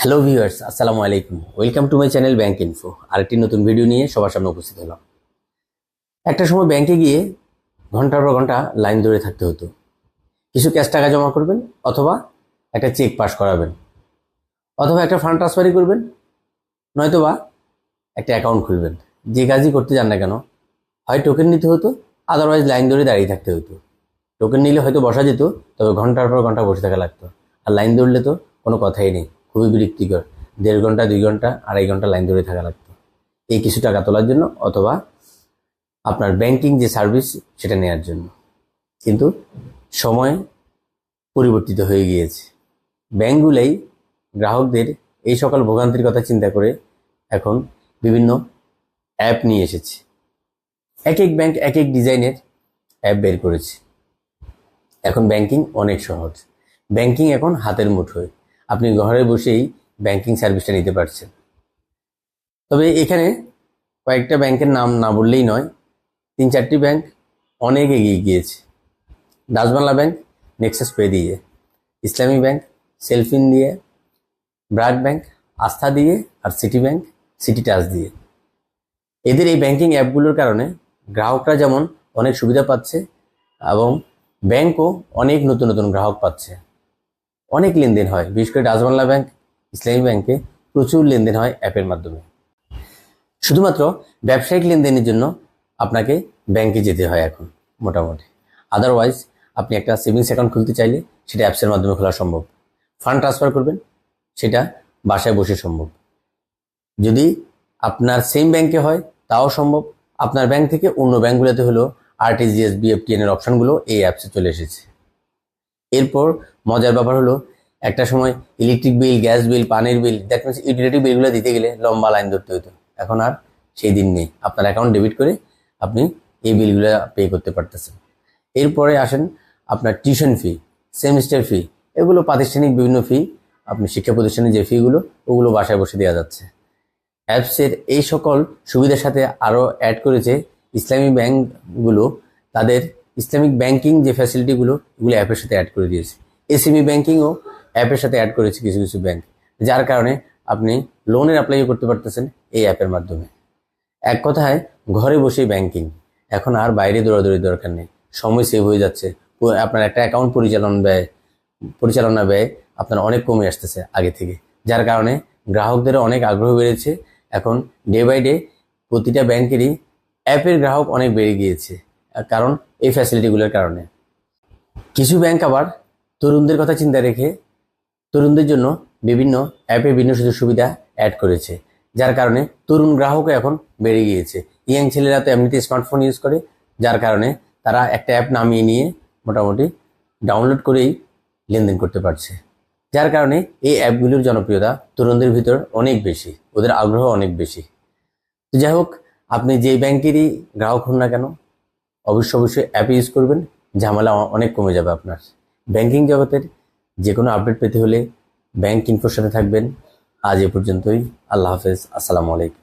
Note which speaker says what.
Speaker 1: Hello viewers আসসালামু আলাইকুম welcome to my channel bank info আরেকটি নতুন ভিডিও নিয়ে সবার সামনে উপস্থিত হলাম। একটা সময় ব্যাংকে গিয়ে ঘণ্টার পর ঘণ্টা লাইন ধরে থাকতে হতো। কিছু ক্যাশ টাকা জমা করবেন অথবা একটা চেক পাস করাবেন। অথবা একটা ফান্ড ট্রান্সফারই করবেন, নয়তোবা একটা অ্যাকাউন্ট খুলবেন। যে কাজই করতে যান না কেন, হয় টোকেন নিতে হতো আদারওয়াইজ লাইন ধরে দাঁড়িয়ে থাকতে হতো। টোকেন নিলে হয়তো বসা যেত, তবে ঘণ্টার পর ঘণ্টা বসে থাকা লাগতো। আর লাইন ধরলে তো কোনো কথাই নেই। খুবই বিরক্তিকর। দেড় ঘণ্টা, দুই ঘণ্টা, আড়াই ঘণ্টা লাইন ধরে থাকা লাগতো। এই কিছু টাকা তোলার জন্য অথবা আপনার ব্যাংকিং যে সার্ভিস সেটা নেওয়ার জন্য। কিন্তু সময় পরিবর্তিত হয়ে গিয়েছে। ব্যাংকগুলোই গ্রাহকদের এই সকল ভোগান্তির কথা চিন্তা করে এখন বিভিন্ন অ্যাপ নিয়ে এসেছে। এক এক ব্যাংক এক এক ডিজাইনের অ্যাপ বের করেছে। এখন ব্যাংকিং অনেক সহজ। ব্যাংকিং এখন হাতের মুঠোয়। আপনি ঘরে বসেই ব্যাংকিং সার্ভিসটা নিতে পারছেন। তবে এখানে কয়েকটা ব্যাংকের নাম না বললেই নয়, তিন চারটি ব্যাংক অনেক এগিয়ে গিয়েছে। ডাচবাংলা ব্যাংক নেক্সাস পে দিয়ে, ইসলামী ব্যাংক সেলফিন দিয়ে ব্রাক ব্যাংক আস্থা দিয়ে আর সিটি ব্যাংক সিটি টাচ দিয়ে। এদের এই ব্যাংকিং অ্যাপগুলোর কারণে গ্রাহকরা যেমন অনেক সুবিধা পাচ্ছে এবং ব্যাংকও অনেক নতুন নতুন গ্রাহক পাচ্ছে। অনেক লেনদেন হয়। বিশেষ করে ডাচবাংলা ব্যাংক, ইসলামী ব্যাংকে প্রচুর লেনদেন হয় অ্যাপের মাধ্যমে। শুধুমাত্র ব্যবসায়িক লেনদেনের জন্য আপনাকে ব্যাংকে যেতে হয় এখন, মোটামুটি। আদারওয়াইজ আপনি একটা সেভিংস অ্যাকাউন্ট খুলতে চাইলে সেটা অ্যাপসের মাধ্যমে খোলা সম্ভব। ফান্ড ট্রান্সফার করবেন, সেটা বাসায় বসে সম্ভব। যদি আপনার সেম ব্যাংকে হয়, তাও সম্ভব। আপনার ব্যাংক থেকে অন্য ব্যাংকগুলোতে হলো আরটিজিএস বিএফটিএন এর অপশনগুলো এই অ্যাপসে চলে এসেছে। এরপর মজার ব্যাপার হলো, একটা সময় ইলেকট্রিক বিল গ্যাস বিল পানির বিল দ্যাট মিনস ইউটিলিটি বিলগুলো দিতে গেলে লম্বা লাইন ধরতে হতো। এখন আর সেই দিন নেই। আপনার অ্যাকাউন্ট ডেবিট করে আপনি এই বিলগুলো পে করতে পারতেছেন। এরপরে আসেন আপনার টিউশন ফি সেমিস্টার ফি এগুলো প্রাতিষ্ঠানিক বিভিন্ন ফি আপনি শিক্ষা প্রতিষ্ঠানের যে ফিগুলো ওগুলো বাসায় বসে দেওয়া যাচ্ছে। অ্যাপসের এই সকল সুবিধার সাথে আরও অ্যাড করেছে ইসলামী ব্যাংকগুলো তাদের ইসলামিক ব্যাংকিং যে ফ্যাসিলিটিগুলো এগুলো অ্যাপের সাথে অ্যাড করে দিয়েছে। এসএমই ব্যাংকিংও অ্যাপের সাথে অ্যাড করেছে কিছু কিছু ব্যাংক যার কারণে আপনি লোনের অ্যাপ্লাইও করতে পারতেছেন এই অ্যাপের মাধ্যমে। এক কথায়, ঘরে বসেই ব্যাংকিং এখন আর বাইরে দৌড়াদৌড়ি দরকার নেই। সময় সেভ হয়ে যাচ্ছে। আপনার একটা অ্যাকাউন্ট পরিচালনা ব্যয় পরিচালনা ব্যয় আপনার অনেক কমে আসতেছে আগে থেকে। যার কারণে গ্রাহকদেরও অনেক আগ্রহ বেড়েছে। এখন ডে বাই ডে প্রতিটা ব্যাংকেরই অ্যাপের গ্রাহক অনেক বেড়ে গিয়েছে। কারণ এই ফ্যাসিলিটিগুলোর কারণে। কিছু ব্যাংক আবার তরুণদের কথা চিন্তা রেখে তরুণদের জন্য বিভিন্ন অ্যাপে বিভিন্ন সুযোগ সুবিধা অ্যাড করেছে। যার কারণে তরুণ গ্রাহকও এখন বেড়ে গিয়েছে। ইয়াং ছেলেরা তো এমনিতে স্মার্টফোন ইউজ করে, যার কারণে তারা একটা অ্যাপ নামিয়ে নিয়ে মোটামুটি ডাউনলোড করেই লেনদেন করতে পারছে। যার কারণে এই অ্যাপগুলোর জনপ্রিয়তা তরুণদের ভিতর অনেক বেশি, ওদের আগ্রহ অনেক বেশি। তো যাই হোক, আপনি যে ব্যাংকেরই গ্রাহক হন না কেন অবশ্যই অবশ্যই অ্যাপ ইউজ করবেন। ঝামেলা অনেক কমে যাবে আপনার। ব্যাংকিং জগতের যে কোনো আপডেট পেতে হলে ব্যাংক ইনফোর সাথে থাকবেন। আজ এ পর্যন্তই। আল্লাহ হাফেজ। আসসালামু আলাইকুম।